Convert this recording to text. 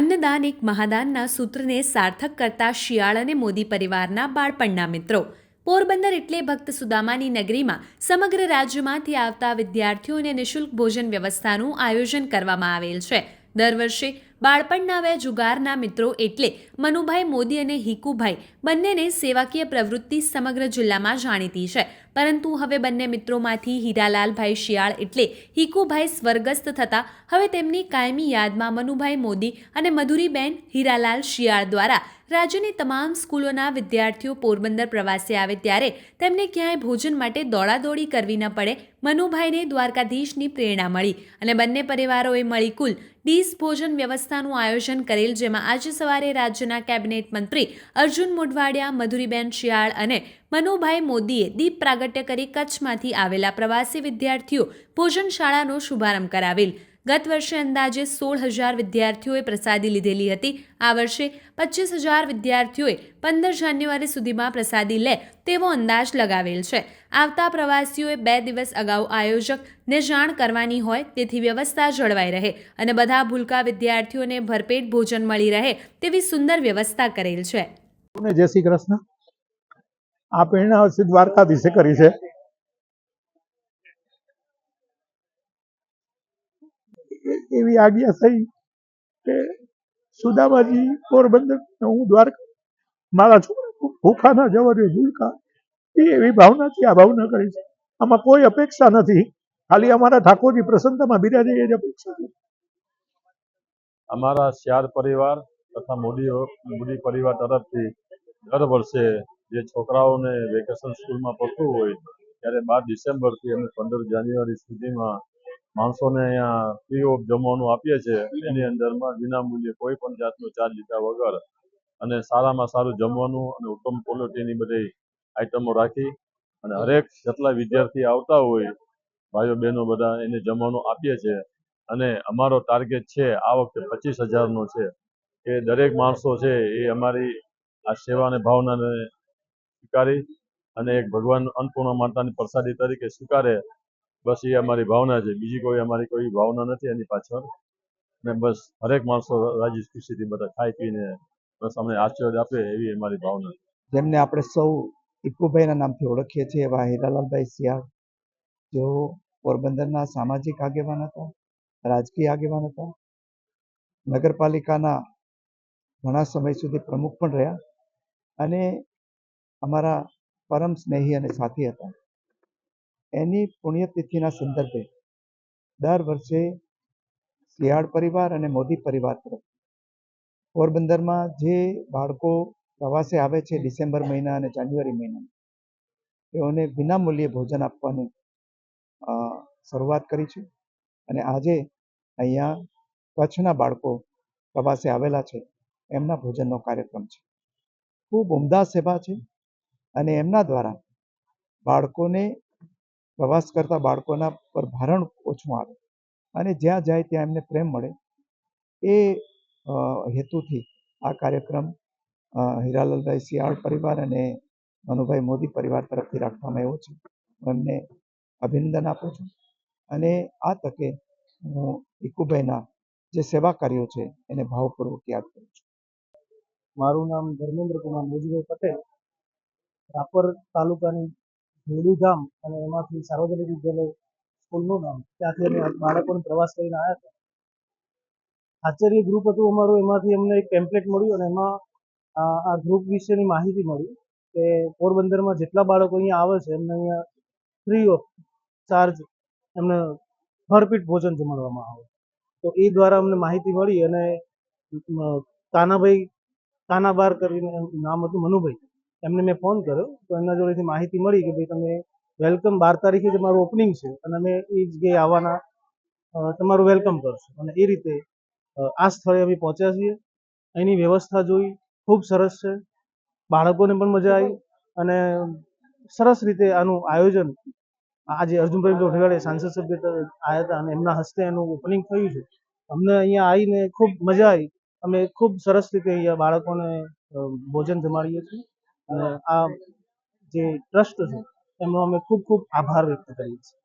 અન્નદાન એક મહાદાનના સૂત્રને સાર્થક કરતા શિયાળ અને મોદી પરિવારના બાળપણના મિત્રો. પોરબંદર એટલે ભક્ત સુદામાની નગરીમાં સમગ્ર રાજ્યમાંથી આવતા વિદ્યાર્થીઓને નિઃશુલ્ક ભોજન વ્યવસ્થાનું આયોજન કરવામાં આવેલ છે. દર વર્ષે બાળપણના વે જુગારના મિત્રો એટલે મનુભાઈ મોદી અને હિકુભાઈ બંનેને સેવાકીય પ્રવૃત્તિ સમગ્ર જિલ્લામાં જાણીતી છે. પરંતુ હવે બંને મિત્રોમાંથી હીરાલાલભાઈ શિયાળ એટલે હિકુભાઈ સ્વર્ગસ્થ થતા હવે તેમની કાયમી યાદમાં મનુભાઈ મોદી અને મધુરીબેન હીરાલાલ શિયાળ દ્વારા રાજ્યની તમામ સ્કૂલોના વિદ્યાર્થીઓ પોરબંદર પ્રવાસે આવે ત્યારે તેમને ક્યાંય ભોજન માટે દોડાદોડી કરવી ન પડે, મનુભાઈને દ્વારકાધીશની પ્રેરણા મળી અને બંને પરિવારોએ મળી કુલ ડીસ ભોજન વ્યવસ્થાનું આયોજન કરેલ, જેમાં આજે સવારે રાજ્યના કેબિનેટ મંત્રી અર્જુન મોઢવાડિયા, મધુરીબેન શિયાળ અને મનુભાઈ મોદીએ દીપ પ્રાગટ્ય કરી કચ્છમાંથી આવેલા પ્રવાસી વિદ્યાર્થીઓ ભોજનશાળાનો શુભારંભ કરાવેલ. ગત વર્ષે અંદાજે સોળ હજાર વિદ્યાર્થીઓએ પ્રસાદી લીધેલી હતી. આ વર્ષે પચીસ હજાર વિદ્યાર્થીઓએ પંદર જાન્યુઆરી સુધીમાં પ્રસાદી લે તેવો અંદાજ લગાવેલ છે. આવતા પ્રવાસીઓએ બે દિવસ અગાઉ આયોજકને જાણ કરવાની હોય તેથી વ્યવસ્થા જળવાઈ રહે અને બધા ભૂલકા વિદ્યાર્થીઓને ભરપેટ ભોજન મળી રહે તેવી સુંદર વ્યવસ્થા કરેલ છે. જય શ્રી કૃષ્ણ. આ પ્રેરણા શ્રી દ્વારકાધીશે કરી છે. એવી આજ્ઞા થઈ કે સુદામાજી પોરબંદર હું દ્વારકા મારા છોકરા ભૂખા ના જવા દે ભૂલકા એવી ભાવનાથી આ ભાવના કરી છે. આમાં કોઈ અપેક્ષા નથી. ખાલી અમારા ઠાકોરજી પ્રસન્નતામાં બિરાજે એ જ અપેક્ષા છે. અમારા શ્યાર પરિવાર તથા મોદી મોદી પરિવાર તરફથી દર વર્ષે જે છોકરાઓને વેકેશન સ્કૂલમાં પડતું હોય, ત્યારે બાર ડિસેમ્બરથી અમે પંદર જાન્યુઆરી સુધીમાં માણસોને અહીંયા ફ્રી ઓફ જમવાનું આપીએ છીએ. એની અંદરમાં વિનામૂલ્યે કોઈ પણ જાતનો ચાર્જ લીધા વગર અને સારામાં સારું જમવાનું અને ઉત્તમ ક્વોલિટીની બધી આઈટમો રાખી અને હરેક જેટલા વિદ્યાર્થી આવતા હોય, ભાઈઓ બહેનો બધા એને જમવાનું આપીએ છીએ. અને અમારો ટાર્ગેટ છે, આ વખતે પચીસ હજારનો છે. કે દરેક માણસો છે, એ અમારી આ સેવા અને ભાવનાને સ્વીકારી અને એક ભગવાન અન્નપૂર્ણા માતાની પ્રસાદી તરીકે સ્વીકારે, બસ એ અમારી ભાવના છે. બીજી કોઈ અમારી કોઈ ભાવના નથી, એની પાછળ. ને બસ હરેક માણસો રાજી ખુશીથી બધા ખાઈ પીને બસ અમને આશીર્વાદ આપે એવી અમારી ભાવના જેમને આપણે સૌ ઇકુભાઈના નામથી ઓળખીએ છીએ, એવા હીરાલાલભાઈ સિયાળ જેઓ પોરબંદરના સામાજિક આગેવાન હતા, રાજકીય આગેવાન હતા, નગરપાલિકાના ઘણા સમય સુધી પ્રમુખ પણ રહ્યા અને અમારા પરમ સ્નેહી અને સાથી હતા. એની પુણ્યતિથિના સંદર્ભે દર વર્ષે શિયાળ પરિવાર અને મોદી પરિવાર તરફ. પોરબંદરમાં જે બાળકો પ્રવાસે આવે છે ડિસેમ્બર મહિના અને જાન્યુઆરી મહિનામાં તેઓને વિનામૂલ્યે ભોજન આપવાની શરૂઆત કરી છે અને આજે અહીંયા કચ્છના બાળકો પ્રવાસે આવેલા છે. એમના ભોજનનો કાર્યક્રમ છે. ખૂબ ઉમદા સેવા છે. અને એમના દ્વારા બાળકોને પ્રવાસ કરતા બાળકોના પર ભારણ ઓછું આવે અને જ્યાં જાય ત્યાં એમને પ્રેમ મળે. એ હેતુથી આ કાર્યક્રમ હિરાલાલભાઈ શિયાળ પરિવાર અને મનુભાઈ મોદી પરિવાર તરફથી રાખવામાં આવ્યો છે. એમને અભિનંદન આપું છું. અને આ તકે હું ઇકુભાઈના જે સેવા કાર્યો છે એને ભાવપૂર્વક યાદ કરું છું. મારું નામ ધર્મેન્દ્ર કુમાર મોજીભાઈ પટેલ. રાપર તાલુકાની ભેડી ગામ અને એમાંથી સાર્વજનિક વિદ્યાલય સ્કૂલનું નામ. ત્યાંથી અમે બાળકોને પ્રવાસ કરીને આવ્યા હતા. આચાર્ય ગ્રુપ હતું અમારું, એમાંથી અમને એક ટેમ્પલેટ મળ્યું અને એમાં, આ ગ્રુપ વિશેની માહિતી મળી કે પોરબંદરમાં જેટલા બાળકો અહીંયા આવે છે, એમને અહીંયા ફ્રી ઓફ ચાર્જ એમને ભરપેટ ભોજન જમાડવામાં આવે. તો એ દ્વારા અમને માહિતી મળી અને કાનાભાઈ કાનાબાર કરીને નામ હતું મનુભાઈ. એમને મેં ફોન કર્યો તો એમના જોડેથી માહિતી મળી કે ભાઈ તમે વેલકમ બાર તારીખે જ મારું ઓપનિંગ છે અને અમે એ જગ્યાએ આવવાના તમારું વેલકમ કરશું. અને એ રીતે આ સ્થળે અમે પહોંચ્યા છીએ. અહીંની વ્યવસ્થા જોઈ, ખૂબ સરસ છે. બાળકોને પણ મજા આવી અને સરસ રીતે આનું આયોજન, આજે અર્જુનભાઈ મોઢવાડે સાંસદ સભ્ય આવ્યા હતા અને એમના હસ્તે એનું ઓપનિંગ થયું છે. અમને અહીંયા આવીને ખૂબ મજા આવી. અમે ખૂબ સરસ રીતે અહીંયા બાળકોને ભોજન જમાડીએ છીએ. અને આ જે ટ્રસ્ટ છે એમનો અમે ખૂબ ખૂબ આભાર વ્યક્ત કરીએ છીએ